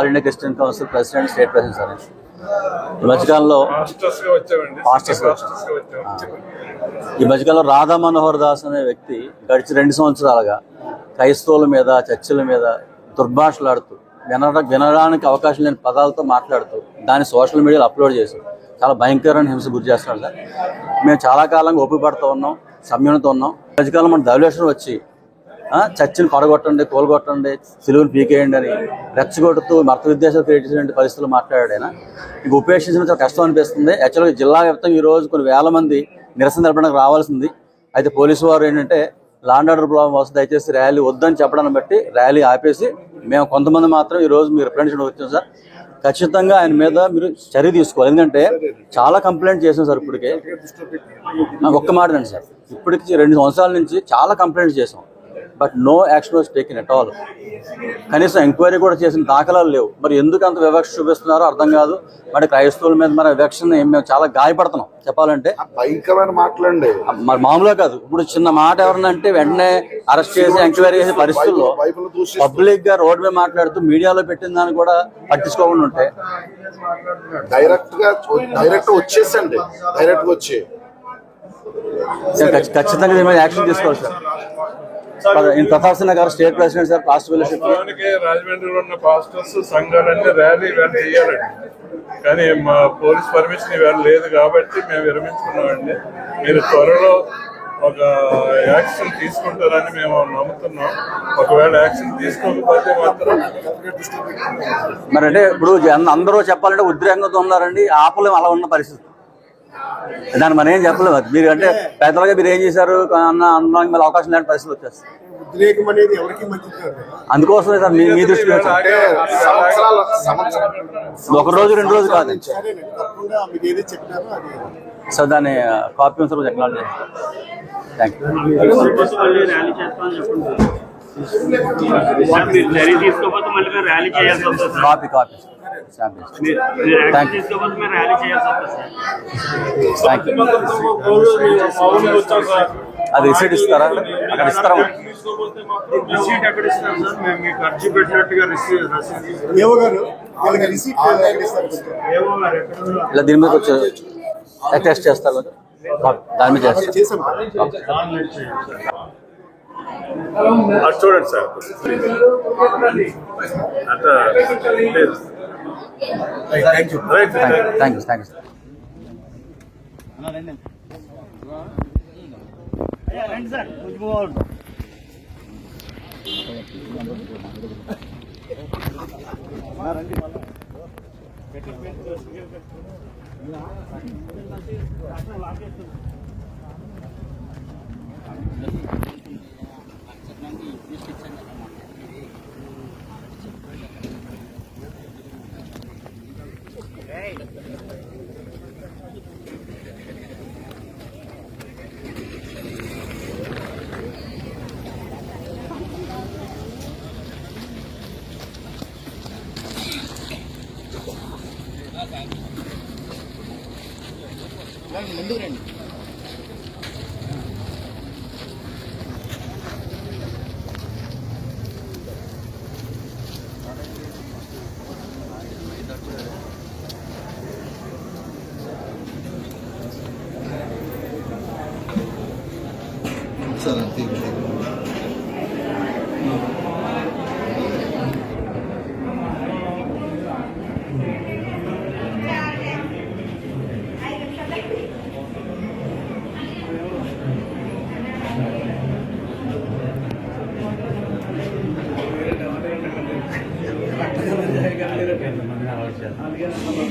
All India Christian council president state president sir. ఈ మధ్యకాలంలో ఈ మధ్యకాలంలో రాధా మనోహర్ దాస్ అనే వ్యక్తి గడిచి రెండు సంవత్సరాలుగా క్రైస్తవుల మీద చర్చిల మీద దుర్భాషలాడుతూ వినడ వినడానికి అవకాశం లేని పదాలతో మాట్లాడుతూ దాన్ని సోషల్ మీడియాలో అప్లోడ్ చేసి చాలా భయంకరమైన హింస గురి చేస్తున్నాడు సార్. మేము చాలా కాలంగా ఓపిక పడుతూ ఉన్నాం సంయమనంతో ఉన్నాం. ఈ మధ్యకాలం మన ధవలేశ్వరం వచ్చి చర్చిని పడగొట్టండి కూలగొట్టండి సిలువుని పీకేయండి అని రెచ్చగొడుతూ మత విద్వేషాలు క్రియేట్ చేసిన పరిస్థితులు మాట్లాడాడు ఆయన. ఇంక ఉపేక్షించడం చాలా కష్టం అనిపిస్తుంది. యాక్చువల్గా జిల్లా వ్యాప్తంగా ఈ రోజు కొన్ని వేల మంది నిరసన తెలపడానికి రావాల్సింది. అయితే పోలీసు వారు ఏంటంటే లాండ్ ఆర్డర్ ప్రాబ్లం వస్తుంది దయచేసి ర్యాలీ వద్దని చెప్పడాన్ని బట్టి ర్యాలీ ఆపేసి మేము కొంతమంది మాత్రం ఈరోజు మీరు రిప్రజెంటేషన్ వచ్చాం సార్. ఖచ్చితంగా ఆయన మీద మీరు చర్య తీసుకోవాలి. ఎందుకంటే చాలా కంప్లైంట్ చేసాం సార్ ఇప్పటికే. ఒక్క మాట అండి సార్. ఇప్పటికి రెండు సంవత్సరాల నుంచి చాలా కంప్లైంట్స్ చేసాం but no action was taken at all. కనీసం ఎంక్వైరీ కూడా చేసిన దాఖలాలు లేవు. మరి ఎందుకు అంత వివక్ష చూపిస్తున్నారో అర్థం కాదు. మరి క్రైస్తవుల మీద మన వివక్షని మేము చాలా గాయపడుతున్నాం. చెప్పాలంటే భయంకరమైన మాటలండి. మరి మామూలుగా కాదు. ఇప్పుడు చిన్న మాట ఎవరన్నా అంటే వెంటనే అరెస్ట్ చేసి ఎంక్వైరీ చేసే పరిస్థితుల్లో పబ్లిక్గా రోడ్ మీద మాట్లాడుతూ మీడియాలో పెట్టిన దాన్ని కూడా పట్టించుకోకుండా ఉంటే. డైరెక్ట్గా డైరెక్ట్ వచ్చేసండి. డైరెక్ట్ వచ్చి. ఖచ్చితంగా దీని మీద యాక్షన్ తీసుకోవాలి సార్. ఈయన ప్రతాప్ సింగ్ గారు state president sir past fellowship. రాజమండ్రిలో ఉన్న పాస్టర్స్ సంఘాలన్నీ ర్యాలీ ఇవాళ చేయాలండి కానీ మా పోలీస్ పర్మిషన్ ఇవాళ లేదు కాబట్టి మేము విరమించుకున్నామండి. మీరు త్వరలో ఒక యాక్షన్ తీసుకుంటారని మేము నమ్ముతున్నాం. ఒకవేళ యాక్షన్ తీసుకోకపోతే మాత్రం మరి అంటే ఇప్పుడు అందరూ చెప్పాలంటే ఉద్రేకంతో ఉన్నారండి. ఆపలేం అలా ఉన్న పరిస్థితి. దాన్ని మనం ఏం చెప్పలేము. అది మీరు అంటే పెద్దలుగా మీరు ఏం చేశారు అన్న అనడానికి మళ్ళీ అవకాశం లేని పరిస్థితి వచ్చేస్తుంది ఉద్రేకం అనేది ఎవరికి మంచిది కాదు అందుకోసమే సార్ మీ మీ దృష్టిలో సార్. అంటే సంవత్సరాల సంవత్సరాలు ఒక రోజు రెండు రోజు కాదు. సరేనండి తప్పకుండా మీకు ఏది చెప్పినారో అది సో దాన్ని copy sir technology thank you sir, sir. Copy copy. అది రిసీట్ ఇస్తారా? అక్కడ ఇస్తారా? రిసీట్ ఎక్కడ ఇస్తారు సార్? మేము మీకు అర్జీ పెట్టినట్టుగా రిసీట్ ఇలా దీని మీద వచ్చి టెస్ట్ చేస్తారు. దాని మీద చేస్తారు? చేసాం అది చూడండి సార్. అట్లా thank you thank you thank you sir రండి sir. Lang mundurin. ఎంత మంది అలవాటు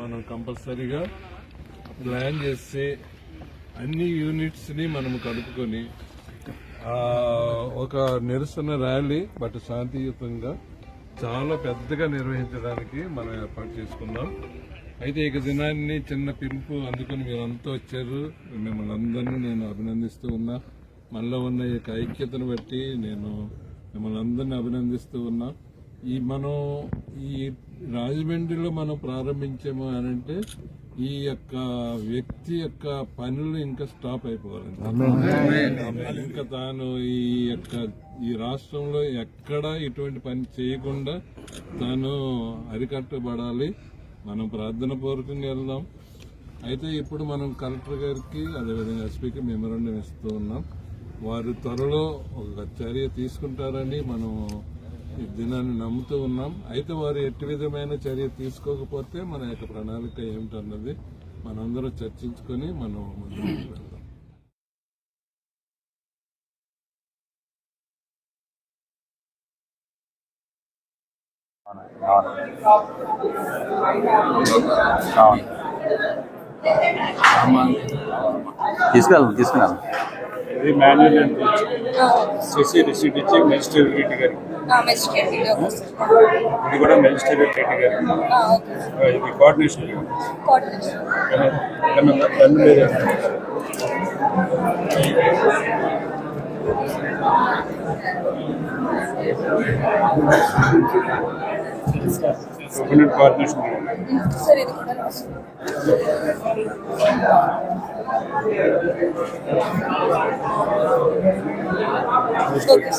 మనం కంపల్సరీగా ప్లాన్ చేసి అన్ని యూనిట్స్ని మనం కలుపుకొని ఆ, ఒక నిరసన ర్యాలీ బట్ శాంతియుతంగా చాలా పెద్దగా నిర్వహించడానికి మనం ఏర్పాటు చేసుకున్నాం అయితే ఇక దినాన్ని చిన్న పిలుపు అందుకని మీరంతా వచ్చారు. మిమ్మల్ని అందరినీ నేను అభినందిస్తూ ఉన్నా. మనలో ఉన్న ఈ యొక్క ఐక్యతను బట్టి నేను మిమ్మల్ని అందరినీ అభినందిస్తూ ఉన్నా. ఈ మనం ఈ రాజమండ్రిలో మనం ప్రారంభించాము అని అంటే ఈ యొక్క వ్యక్తి యొక్క పనులు ఇంకా స్టాప్ అయిపోవాలి. ఇంకా తాను ఈ యొక్క ఈ రాష్ట్రంలో ఎక్కడ ఇటువంటి పని చేయకుండా తాను అరికట్టబడాలి. మనం ప్రార్థన పూర్వకంగా వెళ్దాం. అయితే ఇప్పుడు మనం కలెక్టర్ గారికి అదేవిధంగా ఎస్పీకి మెమరాండం ఇస్తూ ఉన్నాం. వారు త్వరలో ఒక చర్య తీసుకుంటారని మనం ఈ దినాన్ని నమ్ముతూ ఉన్నాం. అయితే వారు ఎట్టి విధమైన చర్య తీసుకోకపోతే మన యొక్క ప్రణాళిక ఏమిటన్నది మనందరూ చర్చించుకొని మనం ముందుకు వెళ్దాం. తీసుకెళ్ళాలి తీసుకున్నాను ఇది మాన్యువల్ అని సిసి రిసీట్ ఇచ్చి మెజిస్ట్రేట్ రెడ్డి గారికి మెజిస్ట్రేట్ ఇది కూడా మెజిస్ట్రేట్ రెడ్డి గారికి ఇది కోఆర్డినేషన్ కోఆర్డినేషన్ రెండు మీద కోఆర్డినేషన్ సార్ ఇది కూడా ఓకే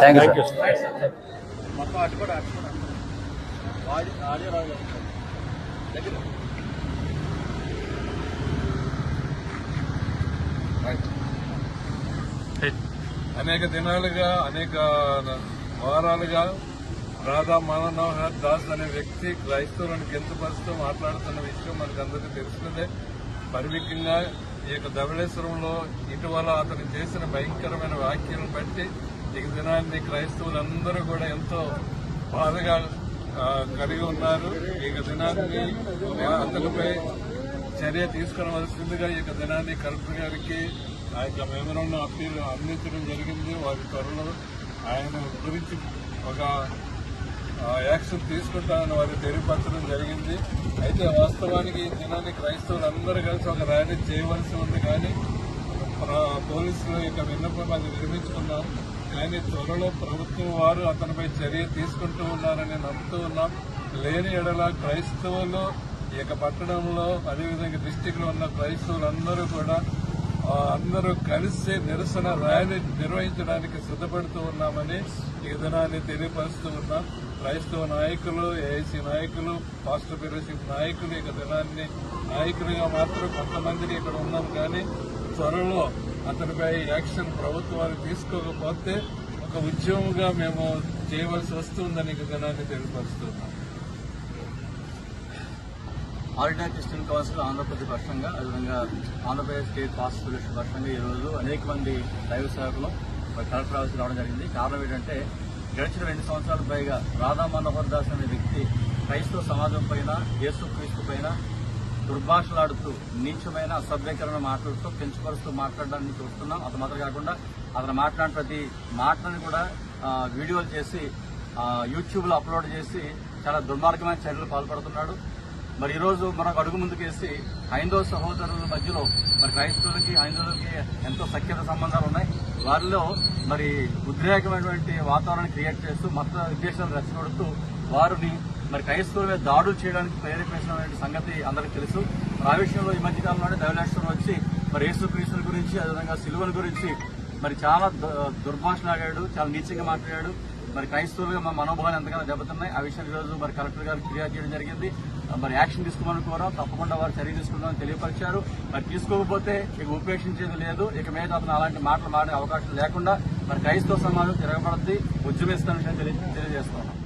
థ్యాంక్ యూ మొత్తం అటు కూడా అటు కూడా ఆడియో రాదు దగ్గర అనేక దినాలుగా అనేక వారాలుగా రాధా మనోహర్ దాస్ అనే వ్యక్తి క్రైస్తవులను కించపరుస్తూ మాట్లాడుతున్న విషయం మనకు అందరికీ తెలిసినదే పరిమికంగా ఈ యొక్క ధవళేశ్వరంలో ఇటీవల అతను చేసిన భయంకరమైన వ్యాఖ్యలను బట్టి ఈ దినాన్ని క్రైస్తవులందరూ కూడా ఎంతో బాధగా కలిగి ఉన్నారు. ఈ దినాన్ని అతనిపై చర్య తీసుకోవలసిందిగా ఈ యొక్క దినాన్ని కలెక్టర్ గారికి ఆ యొక్క మెమోరాండం అప్పీలు అందించడం జరిగింది వారి త్వరలో ఆయన గురించి ఒక యాక్షన్ తీసుకుంటామని వారు తెలియపరచడం జరిగింది. అయితే వాస్తవానికి ఈ దినాన్ని క్రైస్తవులందరూ కలిసి ఒక ర్యాలీ చేయవలసి ఉంది కానీ పోలీసుల పోలీసులు యొక్క విన్నపం అది నిర్మించుకున్నాం కానీ త్వరలో ప్రభుత్వం వారు అతనిపై చర్య తీసుకుంటూ ఉన్నారని నమ్ముతూ ఉన్నాం. లేని ఎడల క్రైస్తవులు ఈ యొక్క పట్టణంలో అదేవిధంగా డిస్టిక్లో ఉన్న క్రైస్తవులందరూ కూడా అందరూ కలిసి నిరసన ర్యాలీ నిర్వహించడానికి సిద్ధపడుతూ ఉన్నామని ఈ దినాన్ని తెలియపరుస్తూ ఉన్నాం. క్రైస్తవ నాయకులు ఏఐసీ నాయకులు పాస్టర్ ఫెలోషిప్ నాయకులు ఇక దినాన్ని నాయకులుగా మాత్రం కొంతమందిని ఇక్కడ ఉన్నాం కానీ త్వరలో అతనిపై యాక్షన్ ప్రభుత్వాలు తీసుకోకపోతే ఒక ఉద్యమంగా మేము చేయవలసి వస్తుందని ఇక దినాన్ని తెలియపరుస్తున్నాం ఆల్ క్రిస్టియన్ కౌన్సిల్ ఆంధ్రప్రదేశ్ పక్షంగా అదేవిధంగా ఆంధ్రప్రదేశ్ స్టేట్ పాస్ట్ సొల్యూషన్ పక్షంగా ఈరోజు అనేక మంది దైవ సేవకులు కలెక్టర్ ఆఫీస్ రావడం జరిగింది. కారణం ఏంటంటే గడిచిన రెండు సంవత్సరాల పైగా రాధా మనోహర్ దాస్ అనే వ్యక్తి క్రైస్తవ సమాజం పైన యేసు క్రీస్తు పైన దుర్భాషలాడుతూ నీచమైన అసభ్యకరణ మాట్లాడుతూ పెంచుపరుస్తూ మాట్లాడడాన్ని చూస్తున్నాం. అది మాత్రం కాకుండా అతను మాట్లాడిన ప్రతి మాటలను కూడా వీడియోలు చేసి యూట్యూబ్లో అప్లోడ్ చేసి చాలా దుర్మార్గమైన చర్యలు పాల్పడుతున్నాడు. మరి ఈరోజు మనకు అడుగు ముందుకేసి హైందవ సహోదరుల మధ్యలో మరి క్రైస్తవులకి హైందవులకి ఎంతో సఖ్యత సంబంధాలు ఉన్నాయి. వారిలో మరి ఉద్రేకమైనటువంటి వాతావరణాన్ని క్రియేట్ చేస్తూ మత ఉద్దేశాలు రెచ్చగొడుతూ వారిని మరి క్రైస్తవుల మీద దాడులు చేయడానికి ప్రేరేపించిన సంగతి అందరికీ తెలుసు. ఆ విషయంలో ఈ మధ్య కాలంలోనే దైవలేశ్వరం వచ్చి మరి యేసు క్రీస్తుల గురించి అదేవిధంగా సిలువల గురించి మరి చాలా దుర్భాషలాడాడు చాలా నీచంగా మాట్లాడాడు. మరి క్రైస్తవులుగా మా మనోభావాలు ఎంతగానో దెబ్బతున్నాయి. ఆ విషయాన్ని ఈరోజు మరి కలెక్టర్ గారు ఫిర్యాదు చేయడం జరిగింది. మరి యాక్షన్ తీసుకోమని కోరాం తప్పకుండా వారు చర్య తీసుకుంటామని తెలియపరిచారు. మరి తీసుకోకపోతే ఇక ఉపేక్షించేది లేదు. ఇక మీద అతను అలాంటి మాటలు మాడే అవకాశం లేకుండా మరి క్రైస్తవ సమాజం తిరగబడద్ది. ఉద్యమిస్తానని తెలియ తెలియజేస్తున్నాం